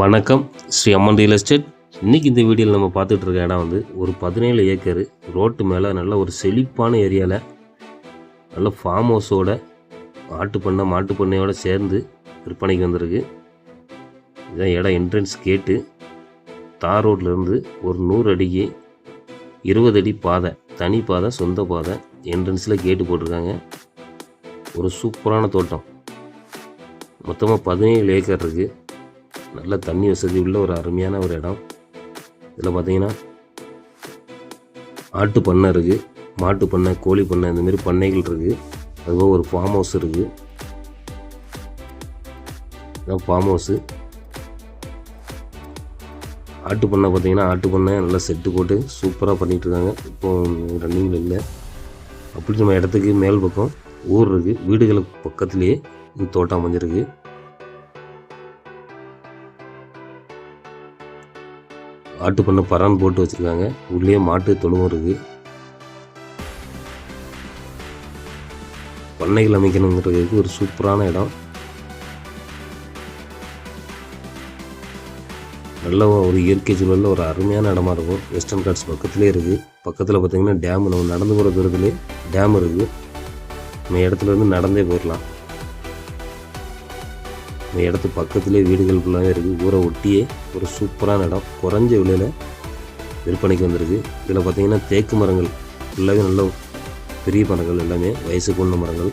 வணக்கம். ஸ்ரீ அம்மன் real estate இன்றைக்கி இந்த வீடியோவில் நம்ம பார்த்துட்டு இருக்க இடம் வந்து ஒரு பதினேழு ஏக்கர் ரோட்டு மேலே நல்ல ஒரு செழிப்பான ஏரியாவில் நல்ல ஃபார்ம் ஹவுஸோட ஆட்டு பண்ணை மாட்டு பண்ணையோடு சேர்ந்து விற்பனைக்கு வந்திருக்கு. இதான் இடம் என்ட்ரன்ஸ் கேட்டு தார் ரோட்லேருந்து ஒரு நூறு அடிக்கு இருபது அடி பாதை தனி பாதை சொந்த பாதை என்ட்ரன்ஸில் கேட்டு போட்டிருக்காங்க. ஒரு சூப்பரான தோட்டம். மொத்தமாக பதினேழு ஏக்கர் இருக்குது நல்ல தண்ணி வசதி உள்ள ஒரு அருமையான ஒரு இடம். இதில் பார்த்தீங்கன்னா ஆட்டு பண்ணை இருக்குது மாட்டு பண்ணை கோழி பண்ணை இந்த மாதிரி பண்ணைகள் இருக்குது அதுபோக ஒரு ஃபார்ம் ஹவுஸ் இருக்குது இதான் ஃபார்ம் ஹவுஸு ஆட்டு பண்ணை பார்த்தீங்கன்னா ஆட்டு பண்ணை நல்லா செட்டு போட்டு சூப்பராக பண்ணிகிட்டு இருக்காங்க. இப்போ ரன்னிங்கில் இல்லை. அப்படி நம்ம இடத்துக்கு மேல் பக்கம் ஊர் இருக்குது வீடுகளுக்கு பக்கத்துலேயே தோட்டம் அமைஞ்சிருக்கு. ஆட்டு பண்ணை பரான் போட்டு வச்சுருக்காங்க. உள்ளே மாட்டு தொழுவும் இருக்குது பண்ணைகள் அமைக்கணுங்கிறதுக்கு ஒரு சூப்பரான இடம். நல்ல ஒரு இயற்கை சூழலில் ஒரு அருமையான இடமா இருக்கும். வெஸ்டர்ன் காட்ஸ் பக்கத்துலேயே இருக்குது பக்கத்தில் பார்த்திங்கன்னா டேம் நம்ம நடந்து போகிற தூரத்துலேயே டேம் இருக்குது நம்ம இடத்துல இருந்து நடந்தே போயிடலாம் இந்த இடத்து பக்கத்துலேயே வீடுகள் ஃபுல்லாகவே இருக்குது ஊரை ஒட்டியே ஒரு சூப்பரான இடம். குறைஞ்ச விலையில் விற்பனைக்கு வந்திருக்கு. இதில் பார்த்திங்கன்னா தேக்கு மரங்கள் ஃபுல்லாகவே நல்ல பெரிய மரங்கள் எல்லாமே வயசு கொண்ட மரங்கள்.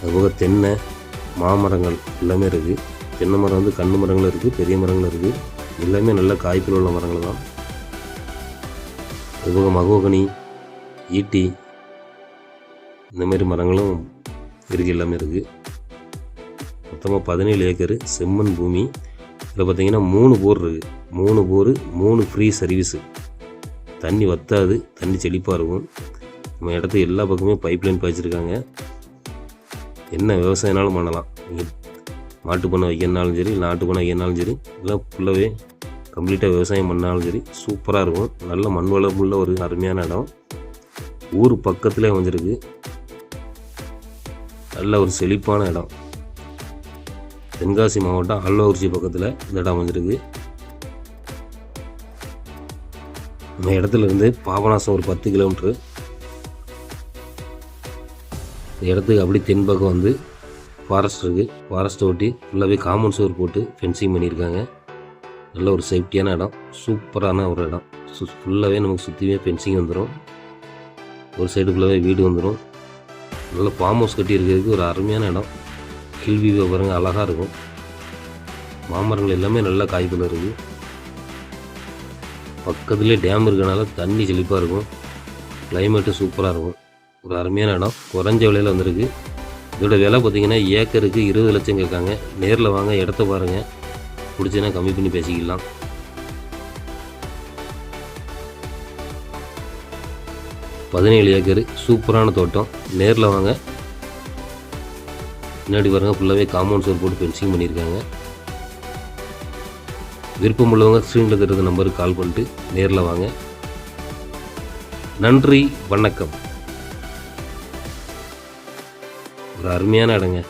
அதுபோக தென்னை மாமரங்கள் எல்லாமே இருக்குது தென்னை மரம் வந்து கண்ணு மரங்கள் இருக்குது பெரிய மரங்கள் இருக்குது எல்லாமே நல்ல காய்ப்பில் உள்ள மரங்கள் தான். அதுபோக மகோகனி ஈட்டி இந்த மாதிரி மரங்களும் இருக்குது எல்லாமே இருக்குது மொத்தமாக பதினேழு ஏக்கரு செம்மண் பூமி. இதில் பார்த்தீங்கன்னா மூணு போர் இருக்குது மூணு போர் மூணு ஃப்ரீ சர்வீஸு தண்ணி வத்தாது தண்ணி செழிப்பாக இருக்கும். நம்ம இடத்த எல்லா பக்கமே பைப் லைன் பாய்ச்சிருக்காங்க. என்ன விவசாயனாலும் பண்ணலாம். நீங்கள் மாட்டு பண்ணை வைக்கிறனாலும் சரி நாட்டு பண்ணை வைக்கிறனாலும் சரி எல்லாம் ஃபுல்லாகவே கம்ப்ளீட்டாக விவசாயம் பண்ணாலும் சரி சூப்பராக இருக்கும். நல்ல மண் வளமுள்ள ஒரு அருமையான இடம். ஊர் பக்கத்துலேயே அமைஞ்சிருக்கு. நல்ல ஒரு செழிப்பான இடம். தென்காசி மாவட்டம் அல்லவக்குறிச்சி பக்கத்தில் இந்த இடம் அமைஞ்சிருக்கு. இந்த இடத்துல இருந்து பாபநாசம் ஒரு பத்து கிலோமீட்ரு இந்த இடத்துக்கு அப்படி தென்பக்கம் வந்து ஃபாரஸ்ட் இருக்குது ஃபாரஸ்ட்டை ஒட்டி ஃபுல்லாகவே காம்பவுண்ட் சுவர் போட்டு ஃபென்சிங் பண்ணியிருக்காங்க. நல்ல ஒரு சேஃப்டியான இடம். சூப்பரான ஒரு இடம். சு ஃபுல்லாகவே நமக்கு சுற்றியுமே ஃபென்சிங் வந்துடும் ஒரு சைடு ஃபுல்லாகவே வீடு வந்துடும் நல்ல ஃபார்ம் ஹவுஸ் கட்டி இருக்கிறதுக்கு ஒரு அருமையான இடம். கேள்வி பாருங்கள் அழகாக இருக்கும். மாமரங்கள் எல்லாமே நல்லா காய்ப்புல இருக்குது பக்கத்துலேயே டேம் இருக்கனால தண்ணி செழிப்பாக இருக்கும். கிளைமேட்டு சூப்பராக இருக்கும். ஒரு அருமையான இடம். குறைஞ்ச விலையில் வந்திருக்கு. இதோட விலை பார்த்தீங்கன்னா ஏக்கருக்கு இருபது லட்சம் கேட்காங்க. நேரில் வாங்க இடத்த பாருங்கள் பிடிச்சினா கம்மி பண்ணி பேசிக்கலாம். பதினேழு ஏக்கர். சூப்பரான தோட்டம். நேரில் வாங்க. பின்னாடி பாருங்கள் ஃபுல்லாகவே காம்பவுண்ட் சோர் போட்டு ஃபென்சிங் பண்ணியிருக்காங்க. விருப்பம் உள்ளவங்க ஸ்க்ரீனில் தெரிந்த நம்பருக்கு கால் பண்ணிட்டு நேரில் வாங்க. நன்றி வணக்கம். ஒரு அருமையான இடங்க.